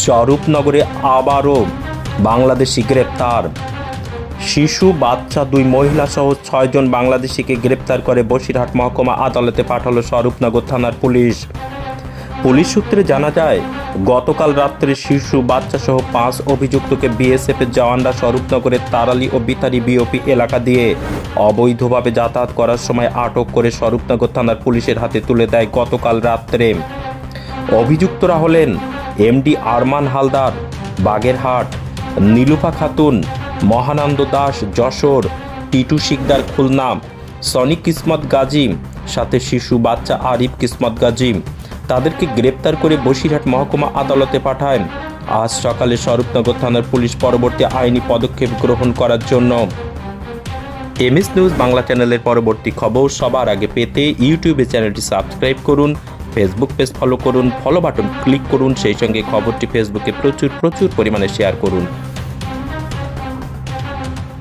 স্বরূপনগরে আবারও বাংলাদেশি গ্রেপ্তার। শিশু, বাচ্চা, দুই মহিলা সহ ছয়জন বাংলাদেশিকে গ্রেপ্তার করে বসিরহাট মহকুমা আদালতে পাঠালো স্বরূপনগর থানার পুলিশ। পুলিশ সূত্রে জানা যায়, গতকাল রাত্রে শিশু, বাচ্চা সহ পাঁচ অভিযুক্তকে বিএসএফের জওয়ানরা স্বরূপনগরের তারালি ও বিতারি বিওপি এলাকা দিয়ে অবৈধভাবে যাতায়াত করার সময় আটক করে স্বরূপনগর থানার পুলিশের হাতে তুলে দেয় গতকাল রাত্রে। অভিযুক্তরা হলেন এমডি আরমান হালদার, বাগেরহাট, নীলুফা খাতুন, মহানন্দ দাস যশোর, টিটু শিকদার খুলনা, সনি কিসমত গাজী, সাথে শিশু বাচ্চা আরিফ কিসমত গাজী। তাদেরকে গ্রেপ্তার করে বসিরহাট মহকুমা আদালতে পাঠায়। আজ সকালে স্বরূপনগর থানার পুলিশ পরবর্তী আইনি পদক্ষেপ গ্রহণ করার জন্য। এমএস নিউজ বাংলা চ্যানেলের পরবর্তী খবর সবার আগে পেতে ইউটিউবে চ্যানেলটি সাবস্ক্রাইব করুন। ফেসবুক পেজ ফলো করুন ফলো বাটন ক্লিক করুন, সেই সঙ্গে খবরটি ফেসবুকে প্রচুর প্রচুর পরিমাণে শেয়ার করুন।